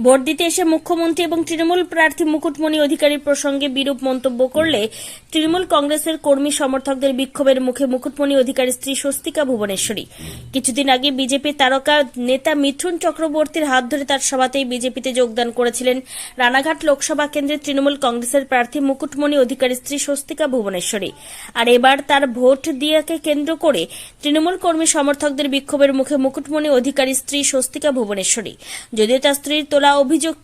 Vote দিতে এসে মুখ্যমন্ত্রী এবং তৃণমূল প্রার্থী মুকুটমণি অধিকারীর প্রসঙ্গে বিরূপ মন্তব্য করলে তৃণমূল কংগ্রেসের কর্মী সমর্থকদের বিক্ষোভের মুখে মুকুটমণি অধিকারীর স্ত্রী স্বস্তিকা ভুবনেশ্বরী। কিছুদিন আগে বিজেপি তারকা নেতা মিঠুন চক্রবর্তীর হাত ধরে তার সভাতেই বিজেপিতে যোগদান করেছিলেন রানাঘাট লোকসভা কেন্দ্রে তৃণমূল কংগ্রেসের প্রার্থী মুকুটমণি অধিকারীর স্ত্রী স্বস্তিকা ভুবনেশ্বরী। আর এবার তার ভোট দিয়াকে কেন্দ্র করে তৃণমূল কর্মী সমর্থকদের বিক্ষোভের মুখে মুকুটমণি অধিকারী স্ত্রী স্বস্তিকা ভুবনেশ্বরী। যদিও তার স্ত্রীর তোলা অভিযোগ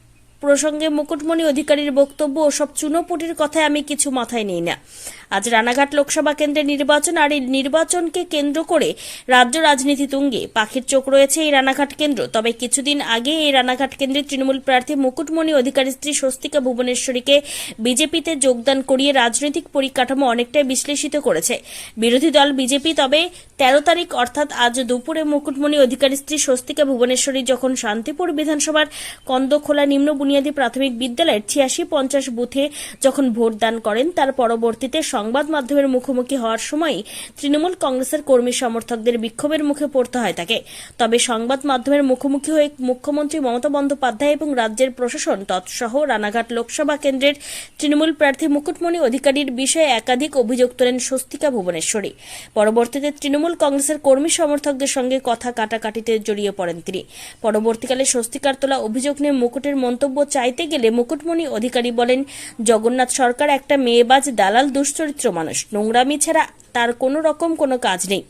প্রসঙ্গে মুকুটমণি অধিকারীর বক্তব্য ও সব চুনোপুটির কথায় আমি কিছু মাথায় নিই না। আজ রানাঘাট লোকসভা কেন্দ্রের নির্বাচন আর এই নির্বাচনকে কেন্দ্র করে রাজ্য রাজনীতি তুঙ্গে। পাখির চোখ রয়েছে এই রানাঘাট কেন্দ্র। তবে কিছুদিন আগে এই রানাঘাট কেন্দ্রের তৃণমূল প্রার্থী মুকুটমণি অধিকারী স্ত্রী স্বস্তিকা ভুবনেশ্বরীকে বিজেপিতে যোগদান করিয়ে রাজনৈতিক পরিকাঠামো অনেকটাই বিশ্লেষিত করেছে। বিরোধী দল বিজেপি, তবে তেরো তারিখ অর্থাৎ আজ দুপুরে মুকুটমণি অধিকারী স্ত্রী স্বস্তিকা ভুবনেশ্বরী যখন শান্তিপুর বিধানসভার কন্দখোলা নিম্ন বুনিয়াদী প্রাথমিক বিদ্যালয়ের ছিয়াশি পঞ্চাশ বুথে যখন ভোট দান করেন, তার পরবর্তীতে সংবাদ মাধ্যমের মুখোমুখি হওয়ার সময় তৃণমূল কংগ্রেসের কর্মী সমর্থকদের বিক্ষোভের মুখে পড়তে হয় তাকে। তবে সংবাদ মাধ্যমের মুখোমুখি হয়ে মুখ্যমন্ত্রী মমতা বন্দ্যোপাধ্যায় এবং রাজ্যের প্রশাসন, তৎসহ রানাঘাট লোকসভা কেন্দ্রের তৃণমূল প্রার্থী মুকুটমণি অধিকারীর বিষয়ে একাধিক অভিযোগ তোলেন স্বস্তিকা ভুবনেশ্বরী। পরবর্তীতে তৃণমূল কংগ্রেসের কর্মী সমর্থকদের সঙ্গে কথা কাটাকাটিতে জড়িয়ে পড়েন তিনি। পরবর্তীকালে স্বস্তিকার তোলা অভিযোগ নিয়ে মুকুটের মন্তব্য চাইতে গেলে মুকুটমণি অধিকারী বলেন, জগন্নাথ সরকার একটা মেয়েবাজ, দালাল, দুশ্চরিত্র মানুষ। নোংরামি ছাড়া তার কোনো রকম কোনো কাজ নেই।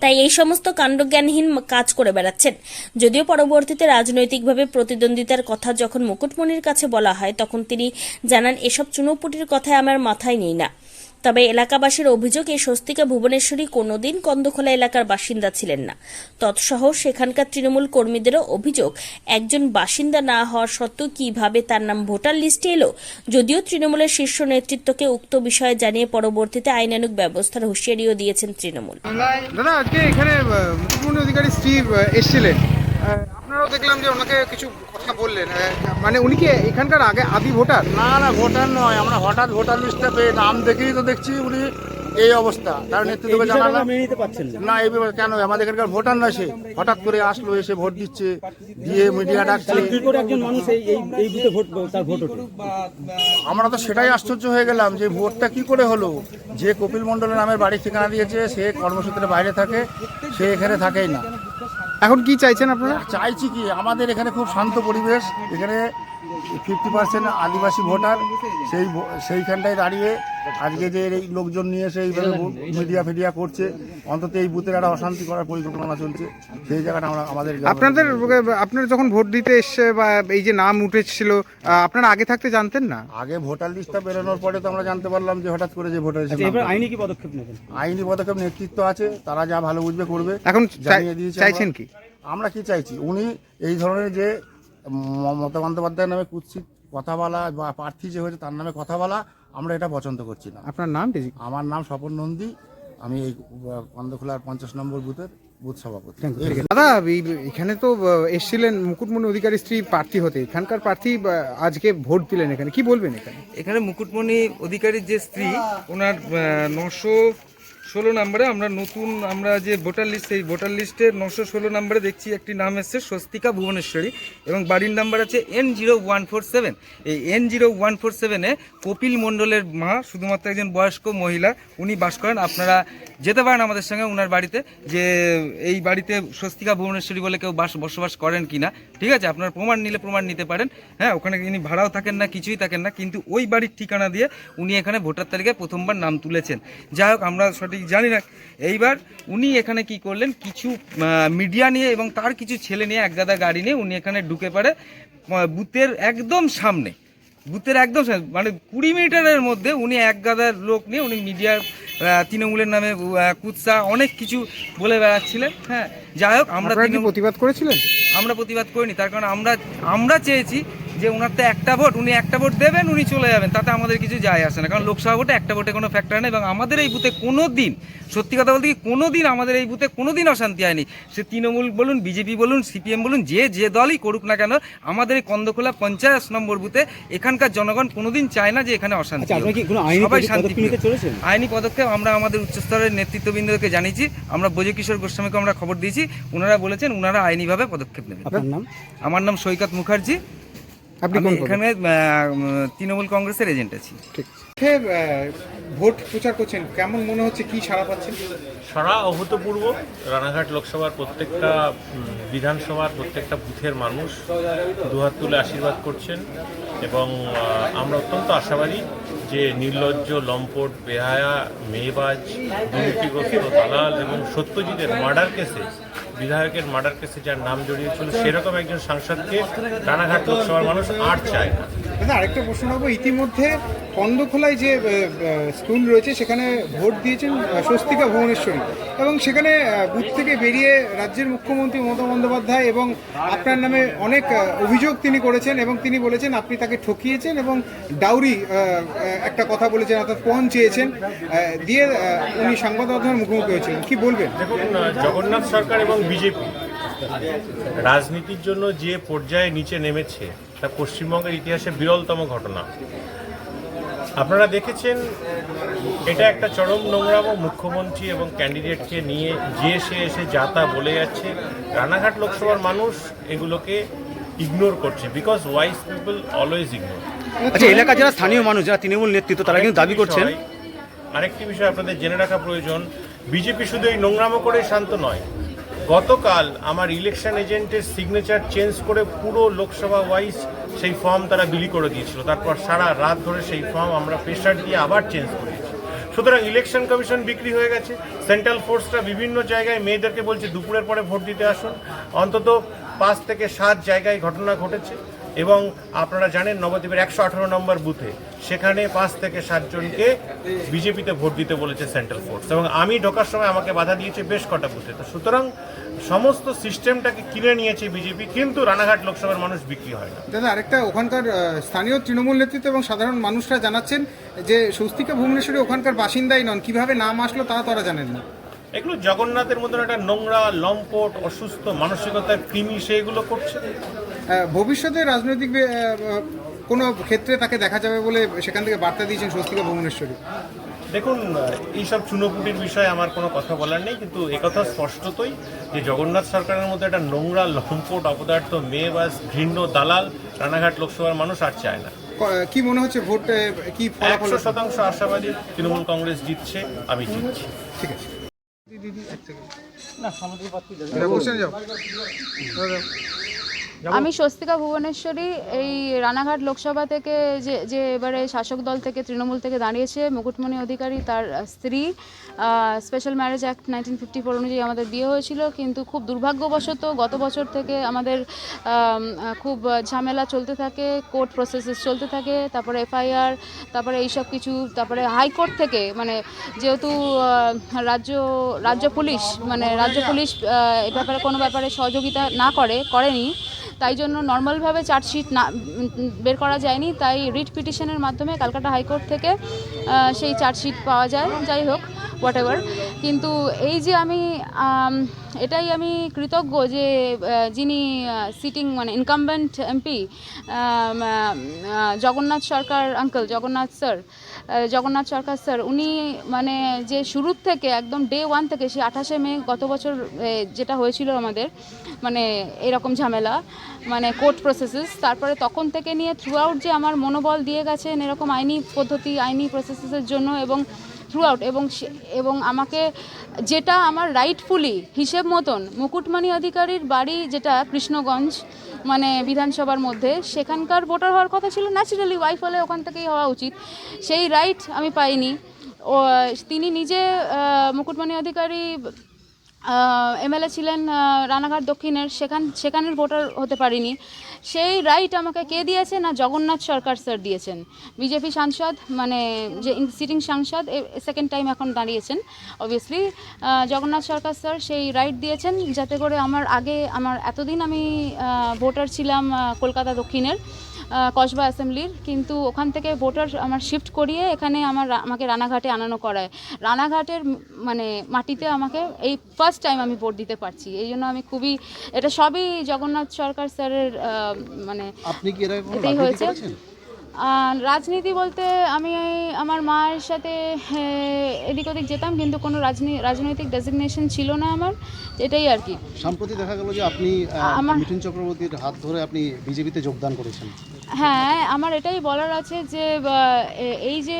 তাই এই সমস্ত কাণ্ডজ্ঞানহীন কাজ করে বেড়াচ্ছেন। যদিও পরবর্তীতে রাজনৈতিকভাবে প্রতিদ্বন্দ্বিতার কথা যখন মুকুটমণির কাছে বলা হয়, তখন তিনি জানান, এসব চুনোপুটির কথায় আমার মাথায় নেই না। তবে এলাকাবাসীর অভিযোগ, এই স্বস্তিকা ভুবনেশ্বরী কোনোদিন কন্দখোলা এলাকার বাসিন্দা ছিলেন না। তৎসহ সেখানকার তৃণমূল কর্মীদেরও অভিযোগ, একজন বাসিন্দা না হওয়া সত্ত্বেও কীভাবে তার নাম ভোটার লিস্টে এলো, যদিও তৃণমূলের শীর্ষ নেতৃত্বকে উক্ত বিষয়ে জানিয়ে পরবর্তীতে আইনানুগ ব্যবস্থার হুঁশিয়ারিও দিয়েছেন তৃণমূল। দাদা, আজকে এখানে অধিকারী স্ত্রী এসেছিলেন। আপনারাও দেখলাম যে ওনাকে কিছু কথা বললেন। মানে উনি কি এখানকার আগে আদি ভোটার? না না, ভোটার নয়, আমরা হঠাৎ ভোটার লিস্টটা পেয়ে নাম দেখেই তো দেখছি উনি এই অবস্থা। তার নেতৃত্বকে জানালাম। না। না এই ব্যাপারে কেন? আমাদের এখানকার ভোটার নয় সে। হঠাৎ করে আসলো এসে ভোট দিচ্ছে দিয়ে মিডিয়া ডাকছে। কি করে একজন মানুষ এই এই এই বুথে ভোট তার ভোট ওঠে? আমরা তো সেটাই আশ্চর্য হয়ে গেলাম যে ভোটটা কি করে হলো? যে কপিল মণ্ডলের নামের বাড়ি ঠিকানা দিয়েছে সে কর্মসূত্রে বাইরে থাকে সে এখানে থাকেই না। এখন কি চাইছেন আপনারা? চাইছি কি? আমাদের এখানে খুব শান্ত পরিবেশ। এখানে ফিফটি পার্সেন্ট আদিবাসী ভোটার সেই ভো- সেইখানটায় দাঁড়িয়ে আজকে যে এই লোকজন নিয়ে এসে এইভাবে মিডিয়া ফিডিয়া করছে অন্তত এই বুথের একটা অশান্তি করার পরিকল্পনা চলছে সেই জায়গাটা আমরা আমাদের আপনাদের আপনারা যখন ভোট দিতে এসছে বা এই যে নাম উঠেছিল আপনারা আগে থাকতে জানতেন না? আগে ভোটার লিস্টটা বেরোনোর পরে তো আমরা জানতে পারলাম যে হঠাৎ করে যে ভোটার আচ্ছা আইনি কি পদক্ষেপ নেবেন? আইনি পদক্ষেপ নেতৃত্ব আছে তারা যা ভালো বুঝবে করবে এখন চাই- জানিয়ে দিয়েছি চাইছেন কি? আমরা কি চাইছি? উনি এই ধরনের যে মমতা বন্দ্যোপাধ্যায়ের নামে কুৎসিত কথা বলা বা প্রার্থী যে হয়েছে তার নামে কথা বলা আমরা এটা পছন্দ করছি না। আপনার নাম আমার নাম স্বপন নন্দী আমি এই কন্দখোলার পঞ্চাশ নম্বর বুথের বুথ সভাপতি। দাদা এই- এখানে তো এসেছিলেন মুকুটমণি অধিকারী স্ত্রী প্রার্থী হতে। এখানকার প্রার্থী আজকে ভোট দিলেন এখানে। কি বলবেন এখানে? এখানে মুকুটমণি অধিকারীর যে স্ত্রী ওনার নশো ষোলো নম্বরে আমরা নতুন, আমরা যে ভোটার লিস্ট, সেই ভোটার লিস্টে নশো ষোলো নম্বরে দেখছি একটি নাম এসছে স্বস্তিকা ভুবনেশ্বরী এবং বাড়ির নাম্বার আছে N zero one four seven এই এন জিরো ওয়ান ফোর সেভেনে কপিল মণ্ডলের মা, শুধুমাত্র একজন বয়স্ক মহিলা, উনি বাস করেন। আপনারা যেতে পারেন আমাদের সঙ্গে ওনার বাড়িতে যে এই বাড়িতে স্বস্তিকা ভুবনেশ্বরী বলে কেউ বাস, বসবাস করেন কি না ঠিক আছে, আপনারা প্রমাণ নিলে প্রমাণ নিতে পারেন। হ্যাঁ ওখানে ইনি ভাড়াও থাকেন না, কিছুই থাকেন না, কিন্তু ওই বাড়ির ঠিকানা দিয়ে উনি এখানে ভোটার তালিকায় প্রথমবার নাম তুলেছেন। যাই হোক, আমরা সঠিক জানি না। এইবার উনি এখানে কি করলেন কিছু মিডিয়া নিয়ে এবং তার কিছু ছেলে নিয়ে এক গাদা গাড়ি নিয়ে উনি এখানে ঢুকে পড়ে বুথের একদম সামনে। বুথের একদম সামনে, মানে কুড়ি মিটারের মধ্যে উনি এক গাদার লোক নিয়ে উনি মিডিয়ার তৃণমূলের নামে কুৎসা অনেক কিছু বলে বেড়াচ্ছিলেন হ্যাঁ। যাই হোক আমরা প্রতিবাদ করেছিলেন? আমরা প্রতিবাদ করিনি তার কারণ আমরা আমরা চেয়েছি যে ওনার তো একটা ভোট উনি একটা ভোট দেবেন উনি চলে যাবেন। তাতে আমাদের কিছু যায় আসে না। কারণ লোকসভা ভোটে একটা ভোটে কোনো ফ্যাক্টর নেই এবং আমাদের এই বুথে কোনো দিন সত্যি কথা বলতে কি কোনো দিন আমাদের এই বুথে কোনো দিন অশান্তি হয়নি। সে তৃণমূল বলুন বিজেপি বলুন সিপিএম বলুন যে যে দলই করুক না কেন আমাদের এই কন্দখোলা পঞ্চাশ নম্বর বুথে এখানকার জনগণ কোনোদিন চায় না যে এখানে অশান্তি আচ্ছা সবাই পদক্ষেপ শান্তি আইনি পদক্ষেপ আমরা আমাদের উচ্চস্তরের নেতৃত্ববৃন্দকে জানিয়েছি। আমরা ব্রজকিশোর গোস্বামীকে আমরা খবর দিয়েছি। ওনারা বলেছেন ওনারা আইনিভাবে পদক্ষেপ নেবেন। আমার নাম সৈকত মুখার্জি। আপনি? এখানে তৃণমূল কংগ্রেসের এজেন্ট আছি ঠিক আছে। ভোট প্রচার করছেন কেমন মনে হচ্ছে কি সারা পাচ্ছেন সারা অভূতপূর্ব রানাঘাট লোকসভার প্রত্যেকটা বিধানসভার প্রত্যেকটা বুথের মানুষ দুহাত তুলে আশীর্বাদ করছেন এবং আমরা অত্যন্ত আশাবাদী যে নির্লজ্জ লম্পট বেহায়া মেয়েবাজ দুর্নীতিগ্রস্ত দালাল এবং সত্যজিতের মার্ডার কেসে বিধায়কের মার্ডার কেসে যার নাম জড়িয়েছিল সেরকম একজন সাংসদকে রানাঘাট লোকসভার মানুষ আর চায় না। দাদা আরেকটা প্রশ্ন নেব ইতিমধ্যে কন্দখোলায় যে স্কুল রয়েছে সেখানে ভোট দিয়েছেন স্বস্তিকা ভুবনেশ্বরী। এবং সেখানে বুথ থেকে বেরিয়ে রাজ্যের মুখ্যমন্ত্রী মমতা বন্দ্যোপাধ্যায় এবং আপনার নামে অনেক অভিযোগ তিনি করেছেন এবং তিনি বলেছেন আপনি তাকে ঠকিয়েছেন এবং ডাউরি একটা কথা বলেছেন অর্থাৎ পণ চেয়েছেন দিয়ে উনি সংবাদ মাধ্যমের মুখোমুখি হয়েছিলেন। কি বলবেন? দেখুন জগন্নাথ সরকার এবং বিজেপি। রাজনীতির জন্য যে পর্যায়ে নিচে নেমেছে তা পশ্চিমবঙ্গের ইতিহাসে বিরলতম ঘটনা। আপনারা দেখেছেন এটা একটা চরম নোংরাম মুখ্যমন্ত্রী এবং ক্যান্ডিডেটকে নিয়ে যে সে এসে যা তা বলে যাচ্ছে রানাঘাট লোকসভার মানুষ এগুলোকে ইগনোর করছে because wise people always ignore আচ্ছা এলাকার যারা স্থানীয় মানুষ যারা তৃণমূল নেতৃত্ব তারা কিন্তু দাবি করছেন। আরেকটি বিষয় আপনাদের জেনে রাখা প্রয়োজন। বিজেপি শুধু এই নোংরামো করে শান্ত নয় গতকাল আমার ইলেকশন এজেন্টের সিগনেচার চেঞ্জ করে পুরো লোকসভা ওয়াইজ সেই ফর্ম তারা বিলি করে দিয়েছিল। তারপর সারা রাত ধরে সেই ফর্ম আমরা প্রেশার দিয়ে আবার চেঞ্জ করেছি। সুতরাং ইলেকশন কমিশন বিক্রি হয়ে গেছে। সেন্ট্রাল ফোর্সটা বিভিন্ন জায়গায় মেয়েদেরকে বলছে, দুপুরের পরে ভোট দিতে আসুন। অন্তত পাঁচ থেকে সাত জায়গায় ঘটনা ঘটেছে। এবং আপনারা জানেন নবদ্বীপের একশো আঠারো নম্বর বুথে সেখানে পাঁচ থেকে সাতজনকে বিজেপিতে ভোট দিতে বলেছে সেন্ট্রাল ফোর্স। এবং আমি ঢোকার সময় আমাকে বাধা দিয়েছে বেশ কটা বুথে। তো সুতরাং সমস্ত সিস্টেমটাকে কিনে নিয়েছে বিজেপি কিন্তু রানাঘাট লোকসভার মানুষ বিক্রি হয় না। দাদা আরেকটা ওখানকার স্থানীয় তৃণমূল নেতৃত্ব এবং সাধারণ মানুষরা জানাচ্ছেন যে স্বস্তিকা ভুবনেশ্বরী ওখানকার বাসিন্দাই নন। কীভাবে নাম আসলো তা তারা জানেন না। এগুলো জগন্নাথের মতন একটা নোংরা লম্পট অসুস্থ মানসিকতার কৃমি সেইগুলো করছে। ভবিষ্যতে রাজনৈতিক কোনো ক্ষেত্রে তাকে দেখা যাবে বলে সেখান থেকে বার্তা দিয়েছেন স্বস্তিকা ভুবনেশ্বরী। দেখুন এইসব চুনোপুটির বিষয়ে আমার কোনো কথা বলার নেই কিন্তু একথা স্পষ্টতই যে জগন্নাথ সরকারের মধ্যে একটা নোংরা লম্পট অপদার্থ মেয়ে বা ঘৃণ্য দালাল রানাঘাট লোকসভার মানুষ আর চায় না। ক- মনে হচ্ছে ভোট কি ফলাফল? একশো শতাংশ আশাবাদী তৃণমূল কংগ্রেস জিতছে আমি জিতছি। ঠিক আছে। দিদি এক সেকেন্ড কোশ্চেন যাও। আমি স্বস্তিকা ভুবনেশ্বরী, এই রানাঘাট লোকসভা থেকে যে যে এবারে শাসক দল থেকে তৃণমূল থেকে দাঁড়িয়েছে, মুকুটমণি অধিকারী তার স্ত্রী special marriage act nineteen fifty four অনুযায়ী আমাদের বিয়ে হয়েছিল, কিন্তু খুব দুর্ভাগ্যবশত গত বছর থেকে আমাদের খুব ঝামেলা চলতে থাকে কোর্ট প্রসেসেস চলতে থাকে, তারপরে এফআইআর তারপরে এইসব কিছু, তারপরে হাইকোর্ট থেকে মানে যেহেতু রাজ্য রাজ্য পুলিশ মানে রাজ্য পুলিশ এ ব্যাপারে কোনো ব্যাপারে সহযোগিতা না করে, করেনি তাই জন্য নর্মালভাবে চার্জশিট না, বের করা যায়নি। তাই রিট পিটিশনের মাধ্যমে কালকাটা হাইকোর্ট থেকে সেই চার্জশিট পাওয়া যায়। যাই হোক হোয়াট এভার কিন্তু এই যে আমি এটাই আমি কৃতজ্ঞ যে যিনি সিটিং মানে incumbent MP Jagannath Sarkar uncle Jagannath sir Jagannath Sarkar sir উনি মানে যে শুরুর থেকে, একদম ডে ওয়ান থেকে সে আঠাশে মে গত বছর যেটা হয়েছিল আমাদের মানে এরকম ঝামেলা মানে কোর্ট প্রসেসেস তারপরে তখন থেকে নিয়ে থ্রু আউট যে আমার মনোবল দিয়ে গেছেন, এরকম আইনি পদ্ধতি, আইনি প্রসেসেসের জন্য এবং থ্রু আউট এবং এবং আমাকে যেটা আমার রাইটফুলি হিসেব মতন মুকুটমণি অধিকারীর বাড়ি যেটা কৃষ্ণগঞ্জ মানে বিধানসভার মধ্যে, সেখানকার ভোটার হওয়ার কথা ছিল ন্যাচারালি ওয়াইফ হলে ওখান থেকেই হওয়া উচিত। সেই রাইট আমি পাইনি। ও, তিনি নিজে মুকুটমণি অধিকারী এমএলএ ছিলেন রানাঘাট দক্ষিণের, সেখান, সেখানের ভোটার হতে পারিনি। সেই রাইট আমাকে কে দিয়েছে না জগন্নাথ সরকার স্যার দিয়েছেন? বিজেপি সাংসদ মানে যে সিটিং সাংসদ সেকেন্ড টাইম এখন দাঁড়িয়েছেন অবভিয়াসলি জগন্নাথ সরকার স্যার সেই রাইট দিয়েছেন, যাতে করে আমার আগে, আমার এতদিন আমি ভোটার ছিলাম কলকাতা দক্ষিণের। কসবা অ্যাসেম্বলির কিন্তু ওখান থেকে ভোটার আমার শিফট করিয়ে এখানে আমার আমাকে রানাঘাটে আনানো করায়। রানাঘাটের মানে মাটিতে আমাকে এই ফার্স্ট টাইম আমি ভোট দিতে পারছি। এই জন্য আমি খুবই এটা সবই জগন্নাথ সরকার স্যারের মানে এটাই রাজনীতি হয়েছে। রাজনীতি বলতে আমি আমার মায়ের সাথে এদিক ওদিক যেতাম কিন্তু কোনো রাজনী রাজনৈতিক ডেজিগনেশন ছিল না আমার। এটাই আর কি। সম্প্রতি দেখা গেল যে আপনি আমার- মিঠুন চক্রবর্তীর হাত ধরে আপনি বিজেপিতে যোগদান করেছেন। হ্যাঁ আমার এটাই বলার আছে যে এই যে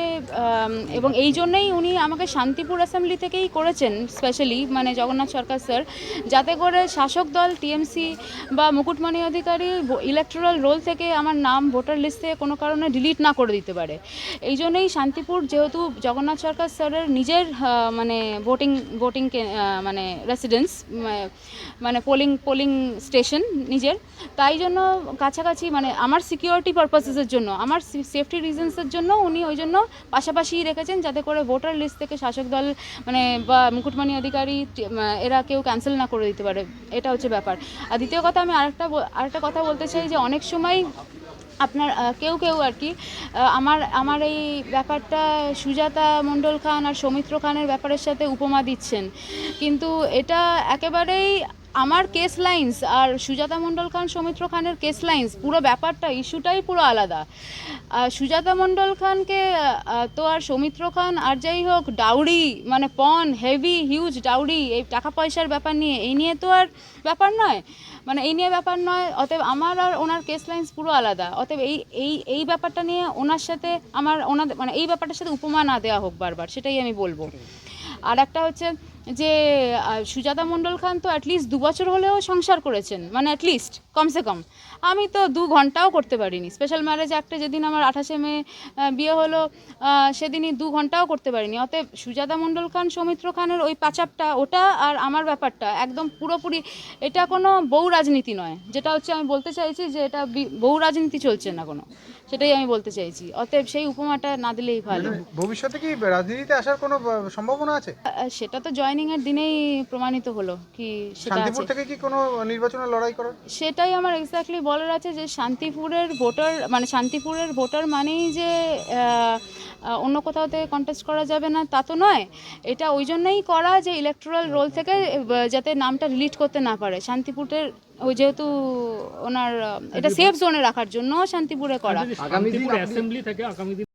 এবং এই জন্যই উনি আমাকে শান্তিপুর অ্যাসেম্বলি থেকেই করেছেন, স্পেশালি মানে জগন্নাথ সরকার স্যার, যাতে করে শাসক দল, টিএমসি বা মুকুটমণি অধিকারী ইলেকট্রাল রোল থেকে আমার নাম ভোটার লিস্টে কোনো কারণে ডিলিট না করে দিতে পারে। এই জন্যই শান্তিপুর যেহেতু জগন্নাথ সরকার স্যারের নিজের মানে ভোটিং ভোটিং মানে রেসিডেন্স মানে পোলিং পোলিং স্টেশন নিজের, তাই জন্য কাছাকাছি মানে আমার সিকিউরিটি পারপাসেসের জন্য। আমার সেফটি রিজনসের জন্য উনি ওই জন্য পাশাপাশি রেখেছেন যাতে করে ভোটার লিস্ট থেকে শাসক দল মানে বা মুকুটমণি অধিকারী এরা কেউ ক্যান্সেল না করে দিতে পারে। এটা হচ্ছে ব্যাপার। আর দ্বিতীয় কথা আমি আরেকটা আরেকটা কথা বলতে চাই যে অনেক সময় আপনার কেউ কেউ আর কি আমার আমার এই ব্যাপারটা সুজাতা মণ্ডল খান আর সৌমিত্র খানের ব্যাপারের সাথে উপমা দিচ্ছেন। কিন্তু এটা একেবারেই আমার কেস লাইন্স আর সুজাতা মণ্ডল খান, সৌমিত্র খানের কেস লাইন্স পুরো ব্যাপারটা, ইস্যুটাই পুরো আলাদা। সুজাতা মণ্ডল খানকে তো আর সৌমিত্র খান আর যাই হোক ডাউরি মানে পন হেভি হিউজ ডাউরি এই টাকা পয়সার ব্যাপার নিয়ে, এই নিয়ে তো আর ব্যাপার নয়। মানে এই নিয়ে ব্যাপার নয়, অতএব আমার আর ওনার কেস লাইন্স পুরো আলাদা। অতএব এই এই এই ব্যাপারটা নিয়ে ওনার সাথে আমার, ওনাদের মানে এই ব্যাপারটার সাথে উপমা না দেওয়া হোক বারবার, সেটাই আমি বলব। আর একটা হচ্ছে যে সুজাতা মণ্ডল খান তো অ্যাটলিস্ট দু বছর হলেও সংসার করেছেন মানে অ্যাটলিস্ট কমসে কম। আমি তো দু ঘন্টাও করতে পারিনি। স্পেশাল ম্যারেজ অ্যাক্টে যেদিন আমার আঠাশে মে বিয়ে হলো সেদিনই দু ঘন্টাও করতে পারিনি। অতএব সুজাতা মণ্ডল খান সৌমিত্র খানের ওই পাচাপটা ওটা আর আমার ব্যাপারটা একদম পুরোপুরি এটা কোনো বউ রাজনীতি নয়। যেটা হচ্ছে আমি বলতে চাইছি যে এটা বউ রাজনীতি চলছে না কোনো। সেটাই আমি বলতে চাইছি। অতএব সেই উপমাটা না দিলেই ভালো। ভবিষ্যতে কি রাজনীতিতে আসার কোনো সম্ভাবনা আছে? সেটা তো জয়নিং এর দিনেই প্রমাণিত হলো কি সেটা শান্তিপুর থেকে কি কোনো নির্বাচনে লড়াই করার? সেটাই আমার এক্স্যাক্টলি বলার আছে যে শান্তিপুরের ভোটার মানে শান্তিপুরের ভোটার মানেই যে অন্য কোথাও থেকে কন্টেস্ট করা যাবে না তা তো নয়। এটা ওই জন্যই করা যে ইলেকট্রাল রোল থেকে যাতে নামটা রিলিট করতে না পারে। শান্তিপুরের ওই যেহেতু ওনার এটা সেফ জোনে রাখার জন্য শান্তিপুরে করা। আগামী দিন অ্যাসেম্বলি থেকে আগামী দিন